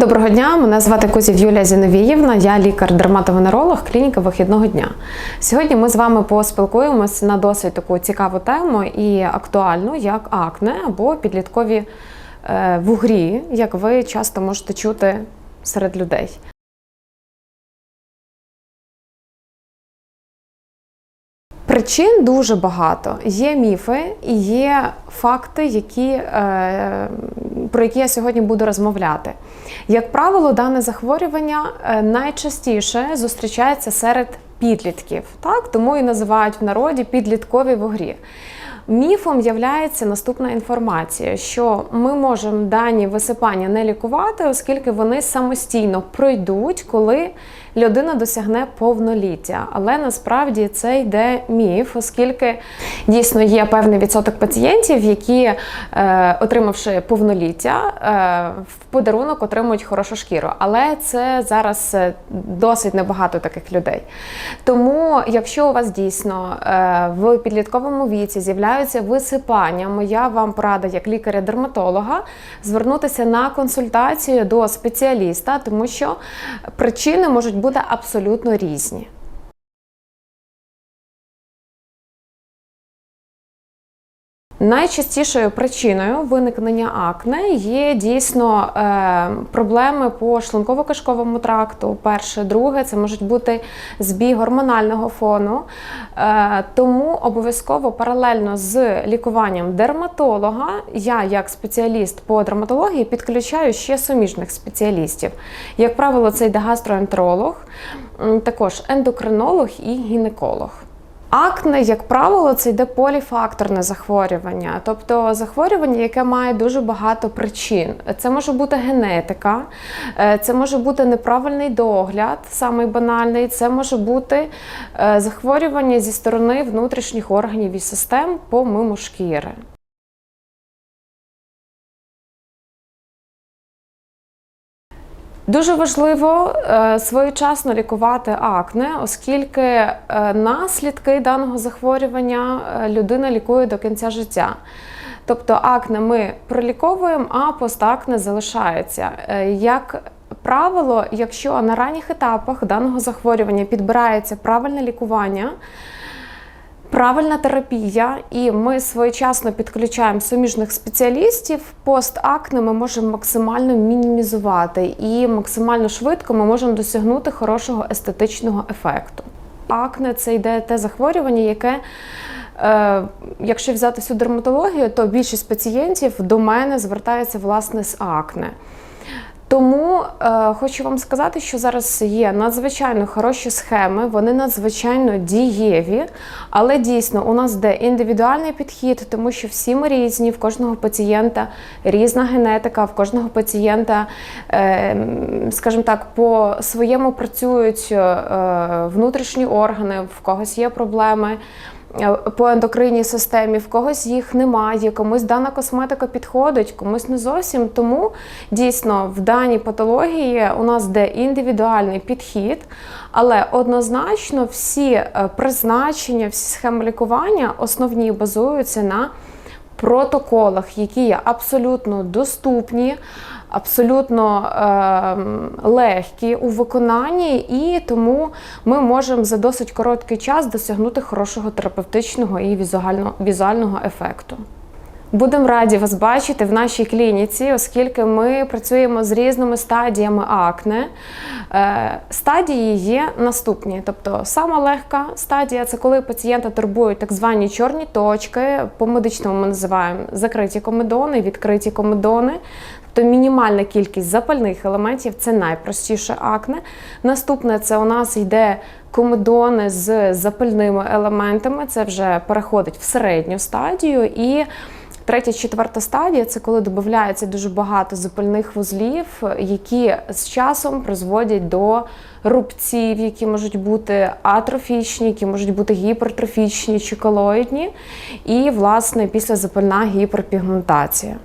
Доброго дня, мене звати Кузів Юлія Зіновіївна, я лікар-дерматовенеролог клініки вихідного дня. Сьогодні ми з вами поспілкуємось на досить таку цікаву тему і актуальну, як акне або підліткові е, вугрі, як ви часто можете чути серед людей. Причин дуже багато. Є міфи і є факти, які, е, про які я сьогодні буду розмовляти. Як правило, дане захворювання е, найчастіше зустрічається серед підлітків, так? тому і називають в народі підліткові вугрі. Міфом є наступна інформація, що ми можемо дані висипання не лікувати, оскільки вони самостійно пройдуть, коли людина досягне повноліття. Але насправді це йде міф, оскільки дійсно є певний відсоток пацієнтів, які, е, отримавши повноліття, е, в подарунок отримують хорошу шкіру. Але це зараз е, досить небагато таких людей. Тому, якщо у вас дійсно е, в підлітковому віці з'являються висипання, моя вам порада як лікаря-дерматолога звернутися на консультацію до спеціаліста, тому що причини можуть бути абсолютно різні. Найчастішою причиною виникнення акне є дійсно е, проблеми по шлунково-кишковому тракту. Перше, друге, це можуть бути збій гормонального фону. Е, тому обов'язково паралельно з лікуванням дерматолога, я, як спеціаліст по дерматології, підключаю ще суміжних спеціалістів. Як правило, це йде гастроентеролог, також ендокринолог і гінеколог. Акне, як правило, це йде поліфакторне захворювання, тобто захворювання, яке має дуже багато причин. Це може бути генетика, е, це може бути неправильний догляд, самий банальний, це може бути е, захворювання зі сторони внутрішніх органів і систем по миму шкіри. Дуже важливо е, своєчасно лікувати акне, оскільки е, наслідки даного захворювання е, людина лікує до кінця життя. Тобто акне ми проліковуємо, а постакне залишається. Як правило, якщо на ранніх етапах даного захворювання підбирається правильне лікування, Правильна терапія, і ми своєчасно підключаємо суміжних спеціалістів. Постакне ми можемо максимально мінімізувати і максимально швидко ми можемо досягнути хорошого естетичного ефекту. Акне це йде те захворювання, яке, е, якщо взяти всю дерматологію, то більшість пацієнтів до мене звертаються власне з акне. Тому е, хочу вам сказати, що зараз є надзвичайно хороші схеми, вони надзвичайно дієві, але дійсно у нас де індивідуальний підхід, тому що всі ми різні, в кожного пацієнта різна генетика, в кожного пацієнта, е, скажімо так, по своєму працюють е, внутрішні органи, в когось є проблеми. Е, по ендокринній системі, в когось їх немає, комусь дана косметика підходить, комусь не зовсім. Тому дійсно в даній патології у нас де індивідуальний підхід, але однозначно всі е, призначення, всі схеми лікування основні базуються на протоколах, які є абсолютно доступні. Абсолютно е, легкі у виконанні, і тому ми можемо за досить короткий час досягнути хорошого терапевтичного і візуального, візуального ефекту. Будемо раді вас бачити в нашій клініці, оскільки ми працюємо з різними стадіями акне. Е, стадії є наступні. Тобто, сама легка стадія це коли пацієнта турбують так звані чорні точки. По медичному ми називаємо закриті комедони, відкриті комедони. Тобто мінімальна кількість запальних елементів це найпростіше акне. Наступне це у нас йде комедони з запальними елементами, це вже переходить в середню стадію. І Третя, четверта стадія це коли додається дуже багато запальних вузлів, які з часом призводять до рубців, які можуть бути атрофічні, які можуть бути гіпертрофічні чи колоїдні, і, власне, після запальна гіперпігментація.